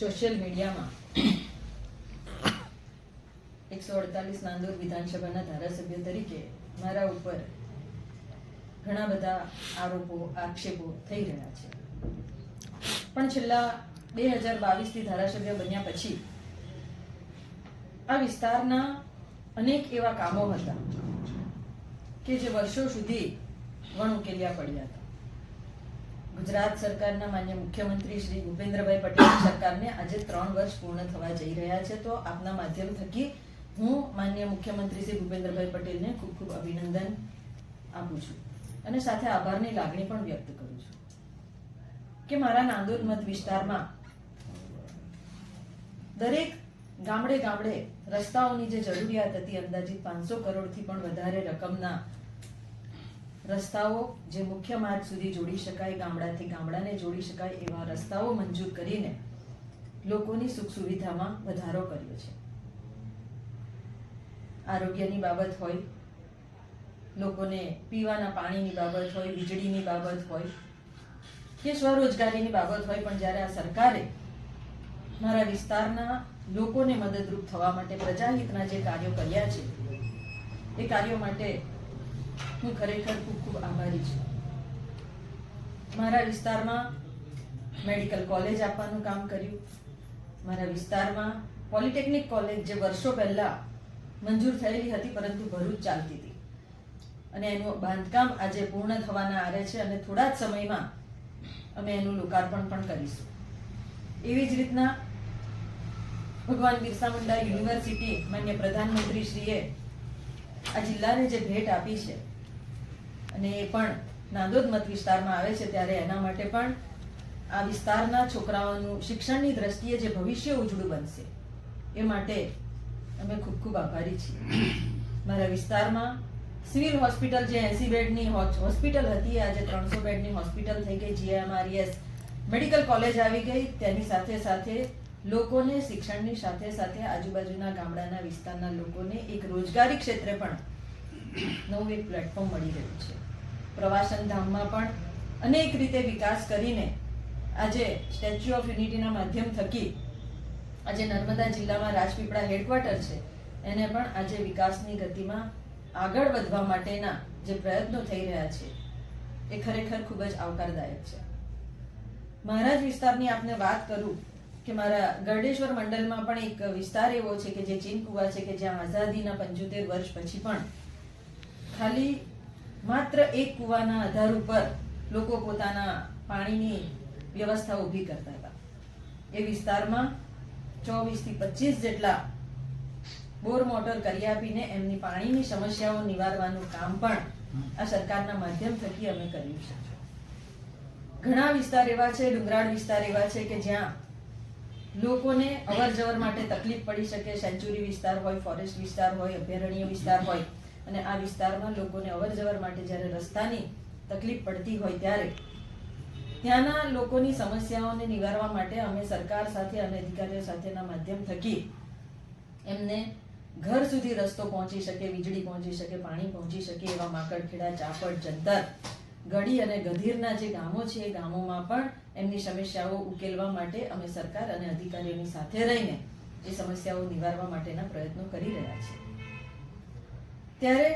Social મીડિયામાં એકસો અડતાલીસ નાંદોર વિધાનસભાના ધારાસભ્ય તરીકે મારા ઉપર ઘણા બધા આરોપો, આક્ષેપો થઈ રહ્યા છે. પણ છેલ્લા બે હજાર બાવીસથી ધારાસભ્ય બન્યા પછી આ વિસ્તારના અનેક એવા કામો હતા કે જે વર્ષો સુધી વણઉકેલ્યા પડ્યા હતા. ગુજરાત સરકારના માન્ય મુખ્યમંત્રી શ્રી ભૂપેન્દ્રભાઈ પટેલ સરકારને આજે ત્રણ વર્ષ પૂર્ણ થવા જઈ રહ્યા છે. તો આપના માધ્યમ થકી હું માન્ય મુખ્યમંત્રી શ્રી ભૂપેન્દ્રભાઈ પટેલને ખૂબ ખૂબ અભિનંદન આપું છું અને સાથે આભારની લાગણી પણ વ્યક્ત કરું છું કે મારા નાંદોદ મત વિસ્તારમાં દરેક ગામડે ગામડે રસ્તાઓની જે જરૂરિયાત હતી અંદાજિત પાંચસો કરોડથી પણ વધારે રકમના રસ્તાઓ જે મુખ્ય માર્ગ સુધી જોડી શકાય, ગામડાથી ગામડાને જોડી શકાય એવા રસ્તાઓ મંજૂર કરીને લોકોની સુખ સુવિધામાં વધારો કર્યો છે. આરોગ્યની બાબત હોય, લોકોને પીવાના પાણીની બાબત હોય, વીજળીની બાબત હોય કે સ્વરોજગારીની બાબત હોય, પણ જ્યારે આ સરકારે મારા વિસ્તારના લોકોને મદદરૂપ થવા માટે પ્રજાહિતના જે કાર્યો કર્યા છે, એ કાર્યો માટે હું ખરેખર ખૂબ ખૂબ આભારી છું. મારા વિસ્તારમાં મેડિકલ કોલેજ આપવાનું કામ કર્યું. મારા વિસ્તારમાં પોલિટેકનિક કોલેજ જે વર્ષો પહેલાં મંજૂર થયેલી હતી, પરંતુ ભરૂચ ચાલતી હતી. અને એનું બાંધકામ આજે પૂર્ણ થવાના આરે છે અને થોડા જ સમયમાં અમે એનું લોકાર્પણ પણ કરીશું. એવી જ રીતના ભગવાન બિરસા મુંડા યુનિવર્સિટી માન્ય પ્રધાનમંત્રી શ્રીએ આ જિલ્લાને જે ભેટ આપી છે અને એ પણ નાંદોદ મત વિસ્તારમાં આવે છે ત્યારે એના માટે પણ આ વિસ્તારના છોકરાઓનું શિક્ષણની દ્રષ્ટિએ જે ભવિષ્ય ઉજળું બનશે, એ માટે અમે ખૂબ ખૂબ આભારી છીએ. મારા વિસ્તારમાં સિવિલ હોસ્પિટલ જે એસી બેડની હોસ્પિટલ હતી, આજે ત્રણસો બેડની હોસ્પિટલ થઈ ગઈ જીએમઆરએસ મેડિકલ કોલેજ આવી ગઈ. તેની સાથે સાથે લોકોને શિક્ષણની સાથે સાથે આજુબાજુના ગામડાના વિસ્તારના લોકોને એક રોજગારી ક્ષેત્રે પણ નવું એક પ્લેટફોર્મ મળી રહ્યું છે. પ્રવાસન ધામમાં પણ અનેક રીતે વિકાસ કરીને આજે સ્ટેચ્યુ ઓફ યુનિટીના માધ્યમ થકી આજે નર્મદા જિલ્લામાં રાજપીપળા હેડક્વાર્ટર છે. એને પણ આજે વિકાસની ગતિમાં આગળ વધવા માટેના જે પ્રયત્નો થઈ રહ્યા છે, એ ખરેખર ખૂબ જ આવકારદાયક છે. મહારાજ વિસ્તારની આપને વાત કરું કે મારા ગરડેશ્વર મંડળમાં પણ એક વિસ્તાર એવો છે કે જે ચીન કુવા છે કે જ્યાં આઝાદીના પંચોતેર વર્ષ પછી પણ ખાલી માત્ર એક કુવાના આધાર ઉપર લોકો પોતાના પાણીની વ્યવસ્થા ઊભી કરતા હતા. એ વિસ્તારમાં ચોવીસથી પચીસ જેટલા બોર મોટર કરી આપીને એમની પાણીની સમસ્યાઓ નિવારવાનું કામ પણ આ સરકારના માધ્યમ થકી અમે કર્યું છે. ઘણા વિસ્તાર એવા છે, ડુંગરાળ વિસ્તાર એવા છે કે જ્યાં લોકોને અવર જવર માટે તકલીફ પડી શકે, સેન્ચુરી વિસ્તાર હોય, ફોરેસ્ટ વિસ્તાર હોય, અભયારણ્ય વિસ્તાર હોય અને આ વિસ્તારમાં લોકોને અવર જવર માટે જ્યારે રસ્તાની તકલીફ પડતી હોય ત્યારે ત્યાંના લોકોની સમસ્યાઓને નિવારવા માટે અમે સરકાર સાથે અને અધિકારીઓ સાથેના માધ્યમ થકી એમને ઘર સુધી રસ્તો પહોંચી શકે, વીજળી પહોંચી શકે, પાણી પહોંચી શકે એવા માકડખેડા ચાપડ, જંતર, ગઢી અને ગધીરના જે ગામો છે એ ગામોમાં પણ એમની સમસ્યાઓ ઉકેલવા માટે અમે સરકાર અને અધિકારીઓની સાથે રહીને એ સમસ્યાઓ નિવારવા માટેના પ્રયત્નો કરી રહ્યા છીએ. ત્યારે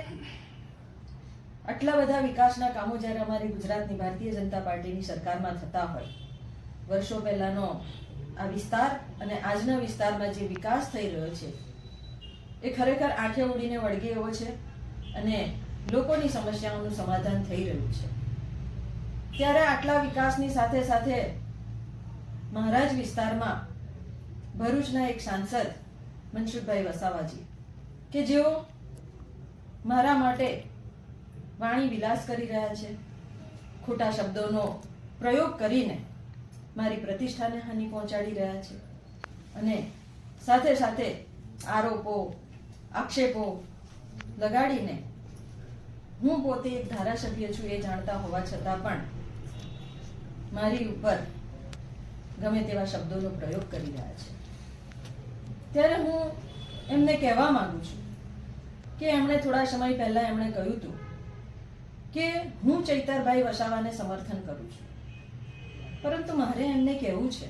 આટલા બધા વિકાસના કામો જ્યારે અમારી ગુજરાતની ભારતીય જનતા પાર્ટીની સરકારમાં થતા હોય, વર્ષો પહેલાનો આ વિસ્તાર અને આજના વિસ્તારમાં જે વિકાસ થઈ રહ્યો છે, એ ખરેખર આંખે ઉડીને વળગે એવો છે અને લોકોની સમસ્યાઓનું સમાધાન થઈ રહ્યું છે. ત્યારે આટલા વિકાસની સાથે સાથે મહારાજ વિસ્તારમાં ભરૂચના એક સાંસદ મનસુખભાઈ વસાવાજી, કે જેઓ મારા માટે વાણી વિલાસ કરી રહ્યા છે. ખોટા શબ્દોનો પ્રયોગ કરીને મારી પ્રતિષ્ઠાને હાનિ પહોંચાડી રહ્યા છે. અને સાથે સાથે આરોપો, આક્ષેપો લગાડીને હું પોતે એક ધારાસભ્ય છું એ જાણતા હોવા છતાં પણ મારી ઉપર ગમે તેવા શબ્દોનો પ્રયોગ કરી રહ્યા છે. ત્યારે હું એમને કહેવા માંગુ છું કે એમણે થોડા સમય પહેલા એમણે કહ્યું હતું કે હું ચૈતરભાઈ વસાવાને સમર્થન કરું છું. પરંતુ મારે એમને કહેવું છે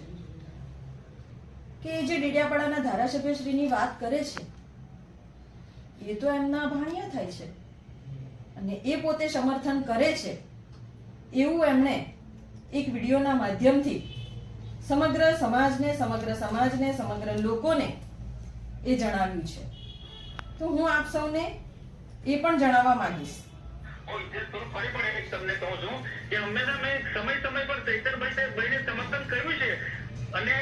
કે જે ડેડિયાપાડાના ધારાસભ્યશ્રીની વાત કરે છે, એ તો એમના ભાણિયા થાય છે. અને એ પોતે સમર્થન કરે છે એવું એમણે એક વિડીયોના માધ્યમથી સમગ્ર સમાજને સમગ્ર સમાજને, સમગ્ર લોકોને એ જણાવ્યું છે. તો હું આપ સૌને એ પણ જણાવવા માંગીશ. ફરી પણ એક તમને કહું છું કે હંમેશા મેં સમય સમય પર ચૈતરભાઈ ભાઈને સમર્થન કર્યું છે. અને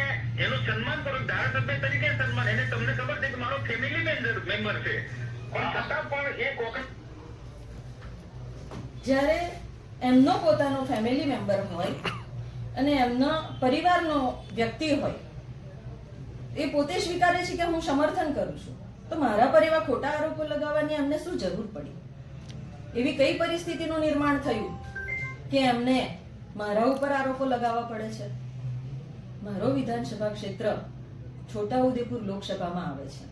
એનું સન્માન કરું ધારાસભ્ય તરીકે સન્માન એને તમને ખબર છે કે મારો ફેમિલી મેમ્બર છે. પણ છતાં પણ એક વખત જ્યારે એમનો પોતાનો ફેમિલી મેમ્બર હોય અને એમનો પરિવારનો વ્યક્તિ હોય એ પોતે સ્વીકારે છે કે હું સમર્થન કરું છું. તો મારા પર એવા ખોટા આરોપો લગાવવાની એમને શું જરૂર પડી? એવી કઈ પરિસ્થિતિનું નિર્માણ થયું કે એમને મારા ઉપર આરોપો લગાવવા પડે છે? મારો વિધાનસભા ક્ષેત્ર છોટાઉદેપુર લોકસભામાં આવે છે.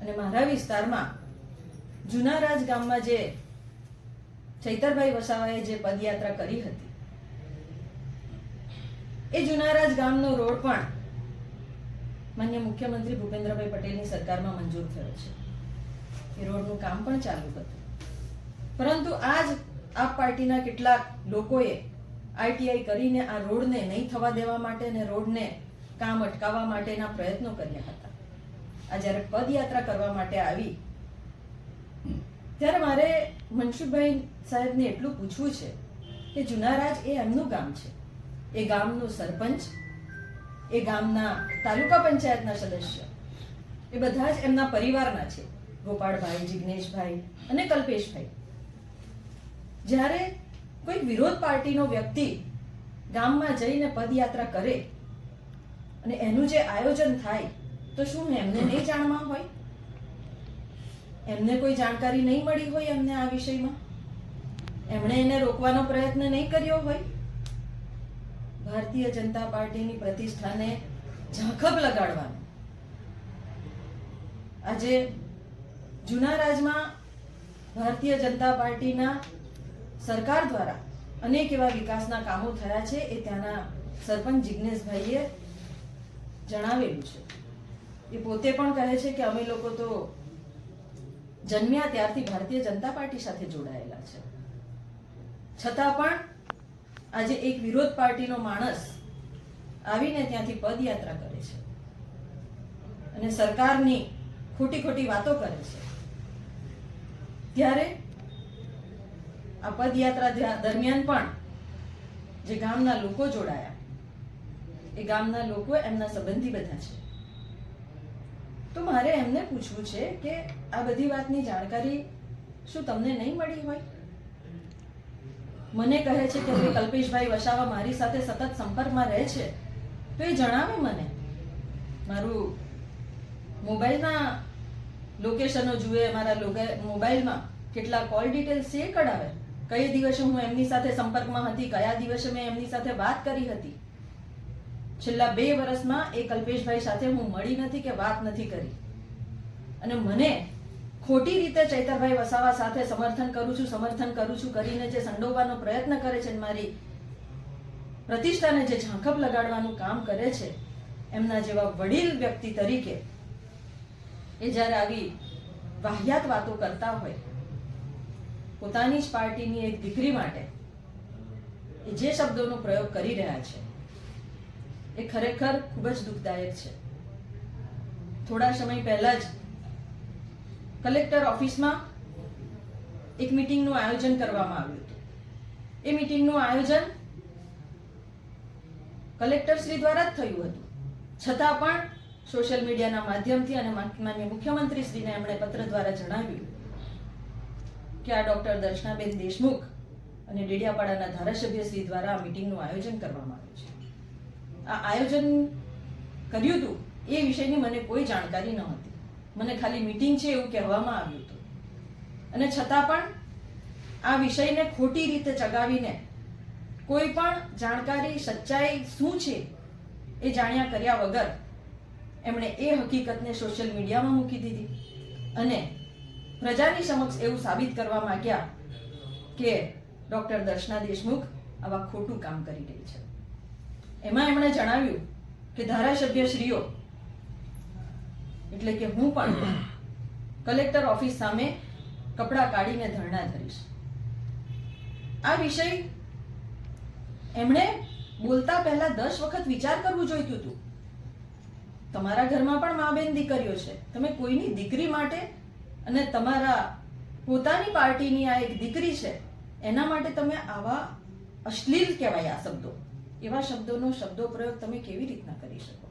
અને મારા વિસ્તારમાં જુનારાજ ગામમાં જે ચૈતરભાઈ વસાવાએ જે પદયાત્રા કરી હતી, એ જુનારાજ ગામનો રોડ પણ માન્ય મુખ્યમંત્રી ભૂપેન્દ્રભાઈ પટેલની સરકારમાં મંજૂર થયો છે. એ રોડનું કામ પણ ચાલુ હતું. પરંતુ આજ આપ પાર્ટીના કેટલાક લોકોએ આઈટીઆઈ કરીને આ રોડને નહીં થવા દેવા માટે અને રોડને કામ અટકાવવા માટેના પ્રયત્નો કર્યા હતા. આ જ્યારે પદયાત્રા કરવા માટે આવી, ત્યારે મારે મનસુખભાઈ સાહેબને એટલું પૂછવું છે કે જુનારાજ એ એમનું ગામ છે. એ ગામનું સરપંચ એ ગામના તાલુકા પંચાયતના સદસ્ય. એ બધા જ એમના પરિવારના છે. ગોપાળભાઈ, જિગ્નેશભાઈ અને કલ્પેશભાઈ. જ્યારે કોઈ વિરોધ પાર્ટીનો વ્યક્તિ ગામમાં જઈને પદયાત્રા કરે અને એનું જે આયોજન થાય, તો શું એમને નહીં જાણવા હોય? એમને કોઈ જાણકારી નહીં મળી હોય એમને આ વિષયમાં? એમણે એને રોકવાનો પ્રયત્ન નહીં કર્યો હોય? ભારતીય જનતા પાર્ટીની પ્રતિષ્ઠાને ઝાંખબ લગાડવાનું. આજે જૂના રાજમાં ભારતીય જનતા પાર્ટીના સરકાર દ્વારા અનેક એવા વિકાસના કામો થયા છે એ ત્યાંના સરપંચ જિજ્ઞેશભાઈએ જણાવેલું છે. એ પોતે પણ કહે છે કે અમે લોકો તો જન્મ્યા ત્યારથી ભારતીય જનતા પાર્ટી સાથે જોડાયેલા છે. છતાં પણ આજે એક વિરોધ પાર્ટીનો માણસ આવીને ત્યાંથી પદયાત્રા કરે છે. અને સરકારની ખોટી ખોટી વાતો કરે છે. ત્યારે આ પદયાત્રા દરમિયાન પણ જે ગામના લોકો જોડાયા, એ ગામના લોકો એમના સંબંધી બધા છે. તો મારે એમને પૂછવું છે કે આ બધી વાતની જાણકારી શું તમને નહીં મળી હોય? મને કહે છે કે ભાઈ કલ્પેશભાઈ, વસાવા મારી સાથે સતત સંપર્કમાં રહે છે. તો એ જણાવે મને. મારું મોબાઈલના લોકેશનો જુએ, મારા મોબાઈલમાં કેટલા કોલ ડિટેલ્સ છે એ કઢાવે. કઈ દિવસે હું એમની સાથે સંપર્કમાં હતી, કયા દિવસે મેં એમની સાથે વાત કરી હતી. છેલ્લા બે વર્ષમાં એ કલ્પેશભાઈ સાથે હું મળી નથી કે વાત નથી કરી. અને મને ખોટી રીતે ચૈતરભાઈ વસાવા સાથે સમર્થન કરું છું, સમર્થન કરું છું કરીને જે સંડોવાનો પ્રયત્ન કરે છે મારી પ્રતિષ્ઠાને જે ઝાંખપ લગાડવાનું કામ કરે છે, એમના જેવા વડીલ વ્યક્તિ તરીકે એ જ્યારે આવી વાહિયાત વાતો કરતા હોય, પોતાની જ પાર્ટીની એક દીકરી માટે એ જે શબ્દોનો પ્રયોગ કરી રહ્યા છે, એ ખરેખર ખૂબ જ દુઃખદાયક છે. થોડા સમય પહેલા જ કલેક્ટર ઓફિસમાં એક મીટિંગનું આયોજન કરવામાં આવ્યું હતું. એ મીટિંગનું આયોજન કલેક્ટર શ્રી દ્વારા જ થયું હતું. છતાં પણ સોશિયલ મીડિયાના માધ્યમથી અને માન્ય મુખ્યમંત્રી શ્રીને એમણે પત્ર દ્વારા જણાવ્યું કે આ ડોક્ટર દર્શનાબેન દેશમુખ અને ડેડિયાપાડાના ધારાસભ્ય શ્રી દ્વારા આ મીટિંગનું આયોજન કરવામાં આવ્યું છે. આ આયોજન કર્યું હતું એ વિષયની મને કોઈ જાણકારી ન હતી મને ખાલી મીટિંગ છે એવું કહેવામાં આવ્યું હતું. અને છતાં પણ આ વિષયને ખોટી રીતે ચગાવીને કોઈ પણ જાણકારી સચ્ચાઈ શું છે એ જાણ્યા કર્યા વગર એમણે એ હકીકતને સોશિયલ મીડિયામાં મૂકી દીધી. અને પ્રજાની સમક્ષ એવું સાબિત કરવા માંગ્યા કે ડોક્ટર દર્શના દેશમુખ આવા ખોટું કામ કરી રહી છે. એમાં એમણે જણાવ્યું કે ધારાસભ્ય શ્રીઓ એટલે કે હું પણ કલેક્ટર ઓફિસ સામે કપડાં કાઢીને ધરણા ધરીશ. આ વિષય એમણે બોલતા પહેલા દસ વખત વિચાર કરવું જોઈતું હતું. તમારા ઘરમાં પણ મા બેન દીકરીઓ છે. તમે કોઈની દીકરી માટે અને તમારા પોતાની પાર્ટીની આ એક દીકરી છે, એના માટે તમે આવા અશ્લીલ કહેવાય આ શબ્દો. એવા શબ્દોનો શબ્દો પ્રયોગ તમે કેવી રીતના કરી શકો?